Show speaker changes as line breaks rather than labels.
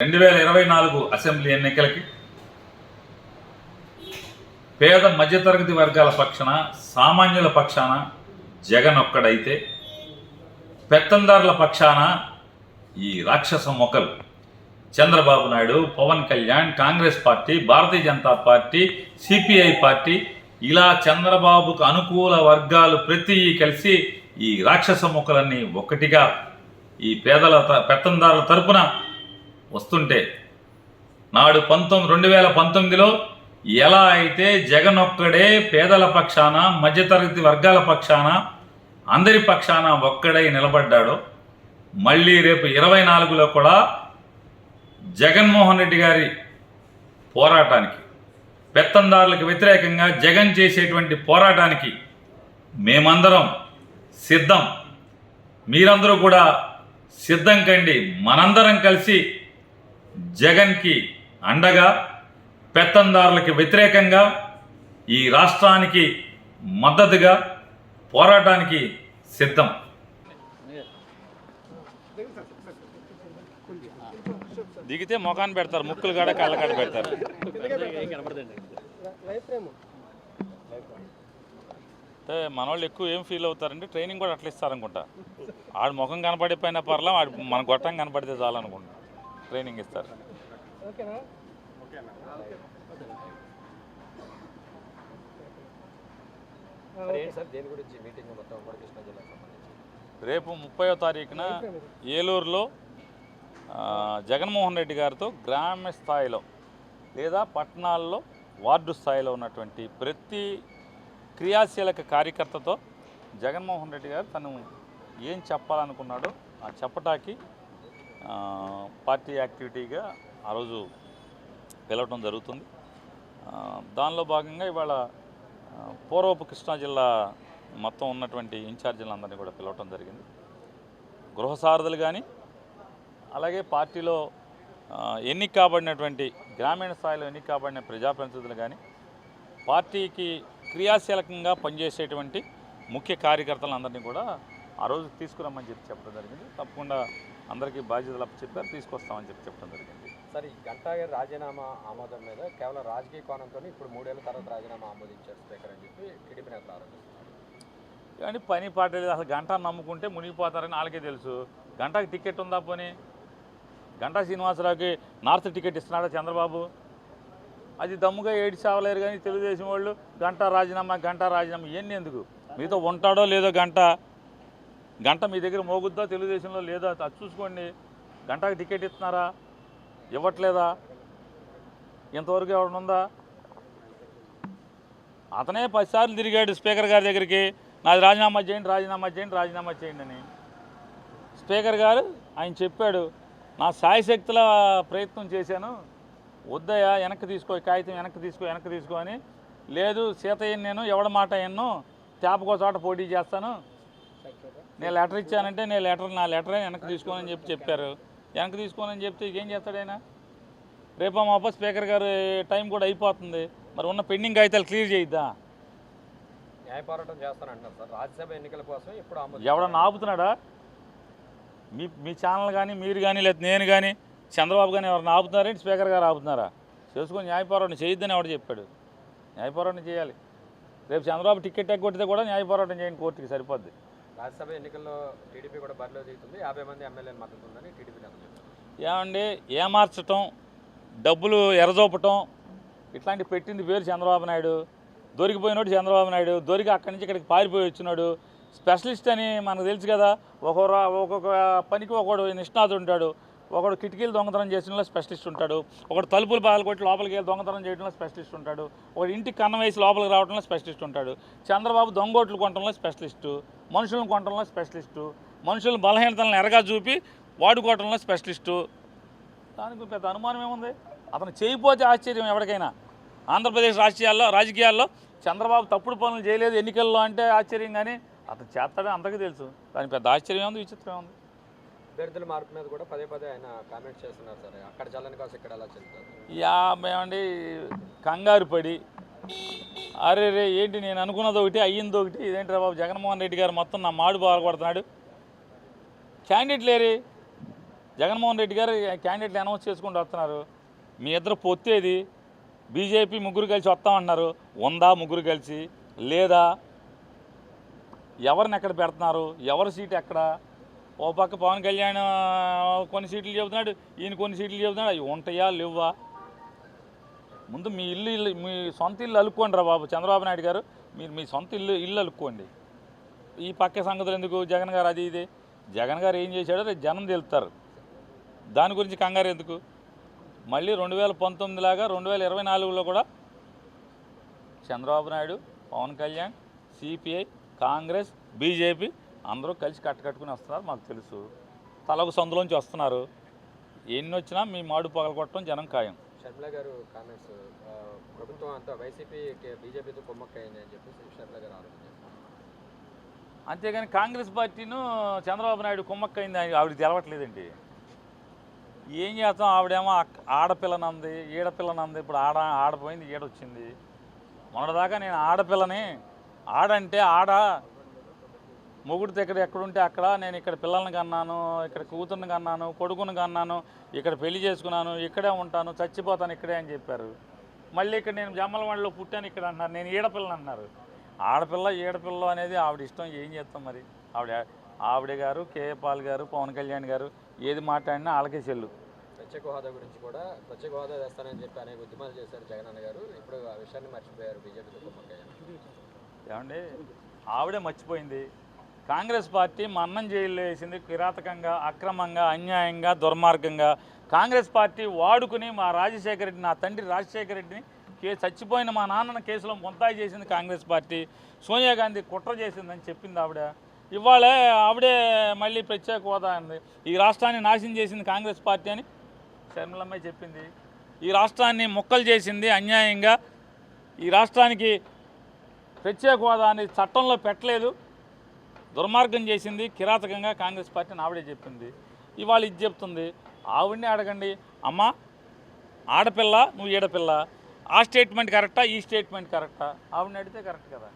రెండు వేల ఇరవై నాలుగు అసెంబ్లీ ఎన్నికలకి పేద మధ్యతరగతి వర్గాల పక్షాన సామాన్యుల పక్షాన జగన్ ఒక్కడైతే పెత్తందారుల పక్షాన ఈ రాక్షస మొక్కలు. Chandrababu Naidu Pawan Kalyan Congress party Bharatiya Janata party CPI party ఇలా చంద్రబాబుకు అనుకూల వర్గాలు ప్రతి కలిసి ఈ రాక్షస మొక్కలన్నీ ఒకటిగా ఈ పేదల త- పెత్తందారుల తరపున వస్తుంటే నాడు పంతొమ్మిది రెండు వేల పంతొమ్మిదిలో ఎలా అయితే జగన్ ఒక్కడే పేదల పక్షాన మధ్యతరగతి వర్గాల పక్షాన అందరి పక్షాన ఒక్కడై నిలబడ్డాడో మళ్ళీ రేపు ఇరవై నాలుగులో కూడా జగన్మోహన్ రెడ్డి గారి పోరాటానికి పెత్తందారులకు వ్యతిరేకంగా జగన్ చేసేటువంటి పోరాటానికి మేమందరం సిద్ధం. మీరందరూ కూడా సిద్ధం కండి. మనందరం కలిసి జగన్కి అండగా పెత్తందారులకి వ్యతిరేకంగా ఈ రాష్ట్రానికి మద్దతుగా పోరాటానికి సిద్ధం. దిగితే మొఖాన్ని పెడతారు ముక్కులు కాడ కళ్ళ కాడ పెడతారు. అంటే మనోళ్ళు ఎక్కువ ఏం ఫీల్ అవుతారంటే ట్రైనింగ్ కూడా అట్లా ఇస్తారనుకుంటా. ఆడు ముఖం కనపడిపోయినా పర్లేదు ఆడు మన గొట్టం కనపడితే చాలనుకుంటా. ట్రైనింగ్ ఇస్తారు.
ఏంటి సార్? దేని గురించి మీటింగ్ మొత్తం ఉమ్మడి కృష్ణా జిల్లాకు సంబంధించి?
రేపు ముప్పయో తారీఖున ఏలూరులో ఆ, జగన్మోహన్ రెడ్డి గారితో గ్రామ్య స్థాయిలో లేదా పట్టణాల్లో వార్డు స్థాయిలో ఉన్నటువంటి ప్రతి క్రియాశీలక కార్యకర్తతో జగన్మోహన్ రెడ్డి గారు తను ఏం చెప్పాలనుకున్నాడో ఆ చెప్పటానికి పార్టీ యాక్టివిటీగా ఆ రోజు పిలవటం జరుగుతుంది. దానిలో భాగంగా ఇవాళ పూర్వపు కృష్ణా జిల్లా మొత్తం ఉన్నటువంటి ఇన్ఛార్జీలందరినీ కూడా పిలవటం జరిగింది. గృహసారథులు కానీ అలాగే పార్టీలో ఎన్నిక కాబడినటువంటి గ్రామీణ స్థాయిలో ఎన్నిక కాబడిన ప్రజాప్రతినిధులు కానీ పార్టీకి క్రియాశీలకంగా పనిచేసేటువంటి ముఖ్య కార్యకర్తలందరినీ కూడా ఆ రోజు తీసుకురమ్మని చెప్పి చెప్పడం జరిగింది. తప్పకుండా అందరికీ బాధ్యతలు చెప్పారు తీసుకొస్తామని చెప్పి చెప్పడం జరిగింది.
సార్ ఈ గంటా గారి రాజీనామా ఆమోదం మీద కేవలం రాజకీయ కోణంతో ఇప్పుడు మూడేళ్ళ తర్వాత రాజీనామా ఆమోదించారు స్పీకర్ అని చెప్పి టీడీపీ నేతలు ఆరోపిస్తున్నారు.
కానీ పని పాట లేదు. అసలు గంట నమ్ముకుంటే మునిగిపోతారని వాళ్ళకే తెలుసు. గంటకి టికెట్ ఉందా పోనీ? గంటా శ్రీనివాసరావుకి నార్త్ టికెట్ ఇస్తున్నాడా చంద్రబాబు? అది దమ్ముగా ఏడి చావలేరు కానీ తెలుగుదేశం వాళ్ళు గంట రాజీనామా గంట రాజీనామా ఇవన్నీ ఎందుకు? మీతో ఉంటాడో లేదో గంట గంట మీ దగ్గర మోగుద్దో తెలుగుదేశంలో లేదా? అది చూసుకోండి. గంటకు టికెట్ ఇస్తున్నారా? ఇవ్వట్లేదా? ఇంతవరకు ఎవడనుందా అతనే పదిసార్లు తిరిగాడు స్పీకర్ గారి దగ్గరికి. నాది రాజీనామా చేయండి రాజీనామా చేయండి రాజీనామా చేయండి అని. స్పీకర్ గారు ఆయన చెప్పాడు నా సాయశక్తుల ప్రయత్నం చేశాను. వద్దయ్యా వెనక్కి తీసుకో కాగితం వెనక్కి తీసుకో వెనక్కి తీసుకో అని. లేదు సీతయ్యని నేను ఎవడ మాట ఎన్నో తేపకో చోట పోటీ చేస్తాను. నేను లెటర్ ఇచ్చానంటే నేను లెటర్ నా లెటరే వెనక్కి తీసుకోనని చెప్పి చెప్పారు. వెనక్కి తీసుకోనని చెప్తే ఏం చేస్తాడు ఆయన? రేపో మాపో స్పీకర్ గారు టైం కూడా అయిపోతుంది. మరి ఉన్న పెండింగ్ కాగితాలు క్లియర్ చేయిద్దా?
న్యాయ పోరాటం చేస్తానంటున్నారు సార్. రాజ్యసభ ఎన్నికల కోసం ఇప్పుడు
ఎవడన్నా ఆపుతున్నాడా? మీ మీ ఛానల్ కానీ మీరు కానీ లేదా నేను కానీ చంద్రబాబు కానీ ఎవరైనా ఆపుతున్నారేంటి స్పీకర్ గారు ఆపుతున్నారా? చేసుకొని న్యాయ పోరాటం చేయొద్దని ఎవడు చెప్పాడు? న్యాయ పోరాటం చేయాలి. రేపు చంద్రబాబు టికెట్ ఎగ్గొట్టితే కూడా న్యాయ పోరాటం చేయండి కోర్టుకి సరిపోద్ది.
రాజ్యసభ ఎన్నికల్లో టీడీపీ కూడా బరిలో దిగుతుంది. యాభై మంది ఎమ్మెల్యేలు మద్దతు ఉందని టీడీపీ నేతలు
ఏమండి ఏమార్చటం డబ్బులు ఎరజోపటం ఇట్లాంటి పెట్టింది పేరు చంద్రబాబు నాయుడు. దొరికిపోయినాడు చంద్రబాబు నాయుడు దొరికి అక్కడి నుంచి ఇక్కడికి పారిపోయి వచ్చినాడు. స్పెషలిస్ట్ అని మనకు తెలుసు కదా ఒక్కొక్క ఒక్కొక్క పనికి ఒకడు నిష్ణాతుడు ఉంటాడు. ఒకడు కిటికీలు దొంగతనం చేసిన స్పెషలిస్ట్ ఉంటాడు. ఒకడు తలుపులు బాగా కొట్టి లోపలికి వెళ్ళి దొంగతనం చేయడంలో స్పెషలిస్ట్ ఉంటాడు. ఒకడు ఇంటికి కన్నం వేసి లోపలికి రావడంలో స్పెషలిస్ట్ ఉంటాడు. చంద్రబాబు దొంగోట్లు కొనడంలో స్పెషలిస్టు మనుషులను కొనడంలో స్పెషలిస్టు మనుషుల బలహీనతలను ఎరగా చూపి వాడుకోవడంలో స్పెషలిస్టు. దానికి పెద్ద అనుమానం ఏముంది? అతను చేయపోతే ఆశ్చర్యం ఎవరికైనా. ఆంధ్రప్రదేశ్ రాజకీయాల్లో రాజకీయాల్లో చంద్రబాబు తప్పుడు పనులు చేయలేదు ఎన్నికల్లో అంటే ఆశ్చర్యం కానీ అతను చేస్తాడని అందరికీ తెలుసు. దానికి పెద్ద ఆశ్చర్యం ఉంది విచిత్రం ఉంది
అభ్యర్థుల మార్పు మీద కూడా పదే పదే ఆయన కామెంట్ చేస్తున్నారు సార్. అక్కడ చల్లని కాసు ఇక్కడ ఎలా చెల్లుతారు
యా మేమండి కంగారు పడి అరే రే ఏంటి నేను అనుకున్నది ఒకటి అయ్యింది ఒకటి ఇదేంటి బాబు జగన్మోహన్ రెడ్డి గారు మొత్తం నా మాడు బాగుపడుతున్నాడు క్యాండిడేట్ లేరే. జగన్మోహన్ రెడ్డి గారు క్యాండిడేట్లు అనౌన్స్ చేసుకుంటూ వస్తున్నారు. మీ ఇద్దరు పొత్తేది. బీజేపీ ముగ్గురు కలిసి వస్తామన్నారు ఉందా ముగ్గురు కలిసి? లేదా? ఎవరిని ఎక్కడ పెడుతున్నారు? ఎవరి సీట్ ఎక్కడ? ఓ పక్క పవన్ కళ్యాణ్ కొన్ని సీట్లు చెబుతున్నాడు ఈయన కొన్ని సీట్లు చెబుతున్నాడు అవి ఉంటాయా లేవా? ముందు మీ ఇల్లు ఇల్లు మీ సొంత ఇల్లు అలుక్కోండి రా బాబు చంద్రబాబు నాయుడు గారు మీరు మీ సొంత ఇల్లు ఇల్లు అలుక్కోండి. ఈ పక్క సంగతులు ఎందుకు? జగన్ గారు అది ఇది. జగన్ గారు ఏం చేశాడో రేపు జనం తెలుతారు దాని గురించి కంగారు ఎందుకు? మళ్ళీ రెండు వేల పంతొమ్మిది లాగా రెండు వేల ఇరవై నాలుగులో కూడా Chandrababu Naidu Pawan Kalyan CPI Congress BJP అందరూ కలిసి కట్టుకట్టుకుని వస్తున్నారు మాకు తెలుసు. తలకు సందులోంచి వస్తున్నారు. ఎన్ని వచ్చినా మీ మాడు పగలగొట్టడం జనం ఖాయం.
షర్మిల గారు కామెంట్స్ ప్రభుత్వం అంతా వైసీపీ బీజేపీతో కుమ్మక్కైంది అని చెప్పేసి షర్మిల గారు చేస్తారు
అంతేగాని కాంగ్రెస్ పార్టీను చంద్రబాబు నాయుడు కుమ్మక్కైంది ఆయన- ఆవిడకి తెలవట్లేదండి. ఏం చేస్తాం? ఆవిడేమో ఆడపిల్లనంది ఈడపిల్లనంది ఇప్పుడు ఆడ ఆడపోయింది ఈడొచ్చింది. మొన్నటిదాకా నేను ఆడపిల్లని. ఆడంటే ఆడ మొగుడు దగ్గర ఎక్కడుంటే అక్కడ నేను ఇక్కడ పిల్లల్ని కన్నాను ఇక్కడ కూతుర్ని కన్నాను కొడుకుని కన్నాను ఇక్కడ పెళ్ళి చేసుకున్నాను ఇక్కడే ఉంటాను చచ్చిపోతాను ఇక్కడే అని చెప్పారు. మళ్ళీ ఇక్కడ నేను జమ్మలవాడిలో పుట్టాను ఇక్కడ అన్నారు నేను ఈడపిల్లని అన్నారు ఆడపిల్ల ఈడపిల్ల అనేది ఆవిడ ఇష్టం ఏం చేస్తాం మరి? ఆవిడ ఆవిడ గారు కేఏ పాల్ గారు పవన్ కళ్యాణ్ గారు ఏది మాట్లాడినా వాళ్ళకే చెల్లు.
ప్రత్యేక హోదా గురించి కూడా ప్రత్యేక హోదా తెస్తానని చెప్పి అనేక ఉద్యమాలు చేశారు జగన్ అన్న గారు. ఇప్పుడు ఆ విషయాన్ని మర్చిపోయారు కుమ్మక్కయ్యారు
ఏమండి? ఆవిడే మర్చిపోయింది. కాంగ్రెస్ పార్టీ మన్నం అన్నం జైల్లో వేసింది కిరాతకంగా అక్రమంగా అన్యాయంగా దుర్మార్గంగా. కాంగ్రెస్ పార్టీ వాడుకుని మా రాజశేఖర రెడ్డి నా తండ్రి రాజశేఖర రెడ్డిని కే చచ్చిపోయిన మా నాన్నను కేసులో ముంతాయి చేసింది కాంగ్రెస్ పార్టీ. సోనియా గాంధీ కుట్ర చేసిందని చెప్పింది ఆవిడ. ఇవాళే ఆవిడే మళ్ళీ ప్రత్యేక హోదా అంది. ఈ రాష్ట్రాన్ని నాశనం చేసింది కాంగ్రెస్ పార్టీ అని శర్మిలమ్మ చెప్పింది. ఈ రాష్ట్రాన్ని మొక్కలు చేసింది అన్యాయంగా. ఈ రాష్ట్రానికి ప్రత్యేక హోదా అనేది చట్టంలో పెట్టలేదు. దుర్మార్గం చేసింది కిరాతకంగా కాంగ్రెస్ పార్టీని ఆవిడే చెప్పింది. ఇవాళ ఇది చెప్తుంది. ఆవిడని అడగండి. అమ్మ ఆడపిల్ల నువ్వు ఈడపిల్ల. ఆ స్టేట్మెంట్ కరెక్టా ఈ స్టేట్మెంట్ కరెక్టా? ఆవిడని అడిగితే కరెక్ట్ కదా.